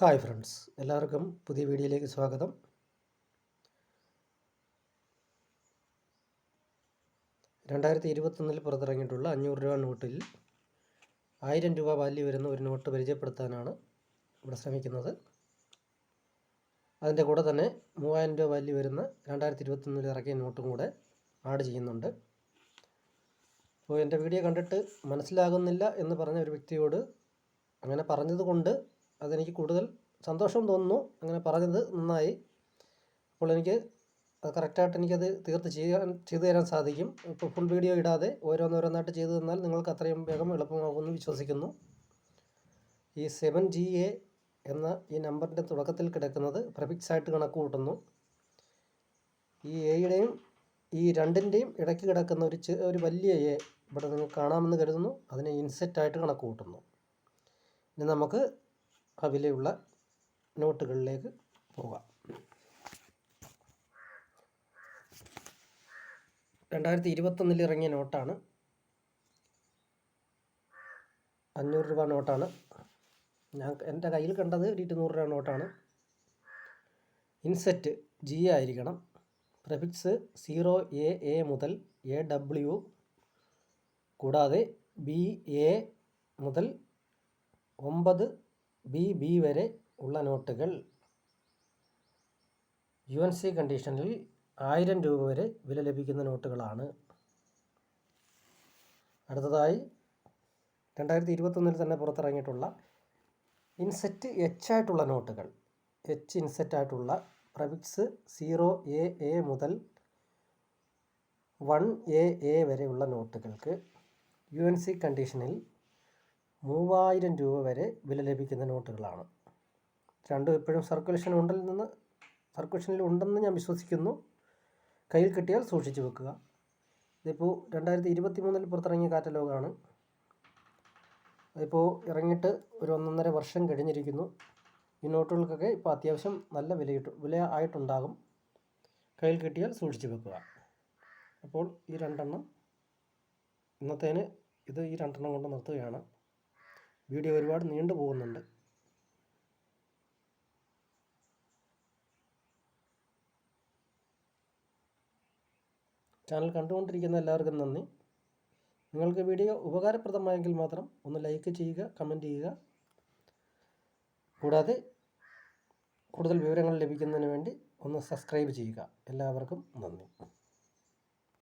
Hi friends എല്ലാവർക്കും പുതിയ വീഡിയോയിലേക്ക് സ്വാഗതം. രണ്ടായിരത്തി ഇരുപത്തൊന്നിൽ പുറത്തിറങ്ങിയിട്ടുള്ള അഞ്ഞൂറ് രൂപ നോട്ടിൽ ആയിരം രൂപ വാല്യൂ വരുന്ന ഒരു നോട്ട് പരിചയപ്പെടുത്താനാണ് ഇവിടെ ശ്രമിക്കുന്നത്. അതിന്റെ കൂടെ തന്നെ മൂവായിരം രൂപ വാല്യൂ വരുന്ന രണ്ടായിരത്തി ഇരുപത്തൊന്നിൽ ഇറക്കിയ നോട്ടും കൂടെ ആഡ് ചെയ്യുന്നുണ്ട്. അപ്പോൾ എന്റെ വീഡിയോ കണ്ടിട്ട് മനസ്സിലാകുന്നില്ല എന്ന് പറഞ്ഞ ഒരു വ്യക്തിയോട് അങ്ങനെ പറഞ്ഞതുകൊണ്ട് അതെനിക്ക് കൂടുതൽ സന്തോഷം തോന്നുന്നു. അങ്ങനെ പറഞ്ഞത് നന്നായി. അപ്പോൾ എനിക്ക് അത് കറക്റ്റായിട്ട് എനിക്കത് തീർത്ത് ചെയ്യാൻ ചെയ്തു തരാൻ സാധിക്കും. ഇപ്പോൾ ഫുൾ വീഡിയോ ഇടാതെ ഓരോന്നോരോന്നായിട്ട് ചെയ്തു തന്നാൽ നിങ്ങൾക്ക് അത്രയും വേഗം എളുപ്പമാകുമെന്ന് വിശ്വസിക്കുന്നു. ഈ സെവൻ ജി എ എന്ന ഈ നമ്പറിന്റെ തുടക്കത്തിൽ കിടക്കുന്നത് പ്രഫിക്സ് ആയിട്ട് കണക്ക് കൂട്ടുന്നു. ഈ എയുടെയും ഈ രണ്ടിന്റെയും ഇടയ്ക്ക് കിടക്കുന്ന ഒരു ഒരു വലിയ എ ഇവിടെ നിങ്ങൾക്ക് കാണാമെന്ന് കരുതുന്നു. അതിനെ ഇൻസെറ്റായിട്ട് കണക്ക് കൂട്ടുന്നു. ഇനി നമുക്ക് ആ വിലയുള്ള നോട്ടുകളിലേക്ക് പോകാം. രണ്ടായിരത്തി ഇരുപത്തൊന്നിൽ ഇറങ്ങിയ നോട്ടാണ്. അഞ്ഞൂറ് രൂപ നോട്ടാണ്. ഞാൻ എന്റെ കയ്യിൽ കണ്ടത് ഒരു ഇരുന്നൂറ് രൂപ നോട്ടാണ്. ഇൻസെറ്റ് ജി ആയിരിക്കണം. പ്രഫിക്സ് സീറോ എ എ മുതൽ എ ഡബ്ല്യു കൂടാതെ ബി എ മുതൽ ഒമ്പത് ബി ബി വരെ ഉള്ള നോട്ടുകൾ യു എൻ സി കണ്ടീഷനിൽ ആയിരം രൂപ വരെ വില ലഭിക്കുന്ന നോട്ടുകളാണ്. അടുത്തതായി രണ്ടായിരത്തി ഇരുപത്തൊന്നിൽ തന്നെ പുറത്തിറങ്ങിയിട്ടുള്ള ഇൻസെറ്റ് എച്ച് ആയിട്ടുള്ള നോട്ടുകൾ. എച്ച് ഇൻസെറ്റ് ആയിട്ടുള്ള പ്രവിക്സ് സീറോ എ എ മുതൽ വൺ എ എ വരെയുള്ള നോട്ടുകൾക്ക് യു എൻ സി കണ്ടീഷനിൽ മൂവായിരം രൂപ വരെ വില ലഭിക്കുന്ന നോട്ടുകളാണ്. രണ്ടും ഇപ്പോഴും സർക്കുലേഷൻ ഉണ്ടിൽ നിന്ന് സർക്കുലേഷനിൽ ഉണ്ടെന്ന് ഞാൻ വിശ്വസിക്കുന്നു. കയ്യിൽ കിട്ടിയാൽ സൂക്ഷിച്ചു വെക്കുക. ഇതിപ്പോൾ രണ്ടായിരത്തി ഇരുപത്തി മൂന്നിൽ പുറത്തിറങ്ങിയ കാറ്റലോഗാണ്. ഇപ്പോൾ ഇറങ്ങിയിട്ട് ഒരു ഒന്നൊന്നര വർഷം കഴിഞ്ഞിരിക്കുന്നു. ഈ നോട്ടുകൾക്കൊക്കെ ഇപ്പോൾ അത്യാവശ്യം നല്ല വില വില ആയിട്ടുണ്ടാകും. കയ്യിൽ കിട്ടിയാൽ സൂക്ഷിച്ചു വെക്കുക. അപ്പോൾ ഈ രണ്ടെണ്ണം ഇന്നത്തേന് ഇത് ഈ രണ്ടെണ്ണം കൊണ്ട് നിർത്തുകയാണ്. വീഡിയോ ഒരുപാട് നീണ്ടു പോകുന്നുണ്ട്. ചാനൽ കണ്ടുകൊണ്ടിരിക്കുന്ന എല്ലാവർക്കും നന്ദി. നിങ്ങൾക്ക് വീഡിയോ ഉപകാരപ്രദമായെങ്കിൽ മാത്രം ഒന്ന് ലൈക്ക് ചെയ്യുക കമന്റ് ചെയ്യുക. കൂടാതെ കൂടുതൽ വിവരങ്ങൾ ലഭിക്കുന്നതിന് വേണ്ടി ഒന്ന് സബ്സ്ക്രൈബ് ചെയ്യുക. എല്ലാവർക്കും നന്ദി.